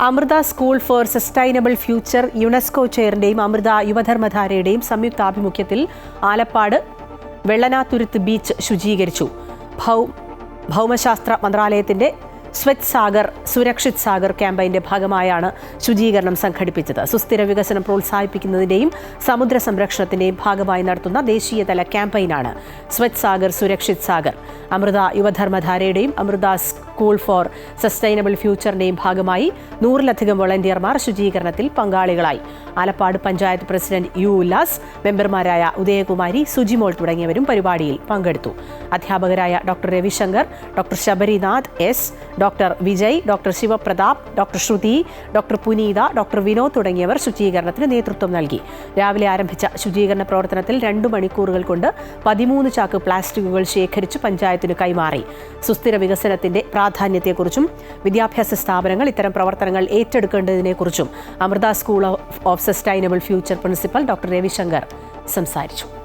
Amrita school for sustainable future UNESCO ചെയറിന്റെയും Amrita യുവധർമ്മധാരയുടെയും സംയുക്താഭിമുഖ്യത്തിൽ Alappad Vellanathuruthu beach ശുചീകരിച്ചു. ഭൗമശാസ്ത്ര മന്ത്രാലയത്തിന്റെ സ്വച്ഛ് സാഗർ സുരക്ഷിത് സാഗർ ക്യാമ്പയിന്റെ ഭാഗമായാണ് ശുചീകരണം സംഘടിപ്പിച്ചത്. സുസ്ഥിര വികസനം പ്രോത്സാഹിപ്പിക്കുന്നതിന്റെയും സമുദ്ര സംരക്ഷണത്തിന്റെയും ഭാഗമായി നടത്തുന്ന ദേശീയതല ക്യാമ്പയിനാണ് സ്വച്ഛ് സാഗർ സുരക്ഷിത് സാഗർ. അമൃത യുവധർമ്മധാരയുടെയും അമൃത സ്കൂൾ ഫോർ സസ്റ്റൈനബിൾ ഫ്യൂച്ചറിന്റെയും ഭാഗമായി നൂറിലധികം വോളണ്ടിയർമാർ ശുചീകരണത്തിൽ പങ്കാളികളായി. ആലപ്പാട് പഞ്ചായത്ത് പ്രസിഡന്റ് യു ഉല്ലാസ് മെമ്പർമാരായ ഉദയകുമാരി സുജിമോൾ തുടങ്ങിയവരും പരിപാടിയിൽ പങ്കെടുത്തു. അധ്യാപകരായ doctor Ravishankar doctor Sabarinath S doctor Vijay doctor Shivaprathap doctor Shruti doctor Puneetha doctor Vinod തുടങ്ങിയവർ ശുചീകരണത്തിന് നേതൃത്വം നൽകി. രാവിലെ ആരംഭിച്ച ശുചീകരണ പ്രവർത്തനത്തിൽ രണ്ടു മണിക്കൂറുകൾ കൊണ്ട് പതിമൂന്ന് ചാക്ക് പ്ലാസ്റ്റിക്കുകൾ ശേഖരിച്ച് പഞ്ചായത്തിന് കൈമാറി. സുസ്ഥിര വികസനത്തിന്റെ പ്രാധാന്യത്തെക്കുറിച്ചും വിദ്യാഭ്യാസ സ്ഥാപനങ്ങൾ ഇത്തരം പ്രവർത്തനങ്ങൾ ഏറ്റെടുക്കേണ്ടതിനെക്കുറിച്ചും Amrita school of sustainable future principal doctor Ravishankar സംസാരിച്ചു.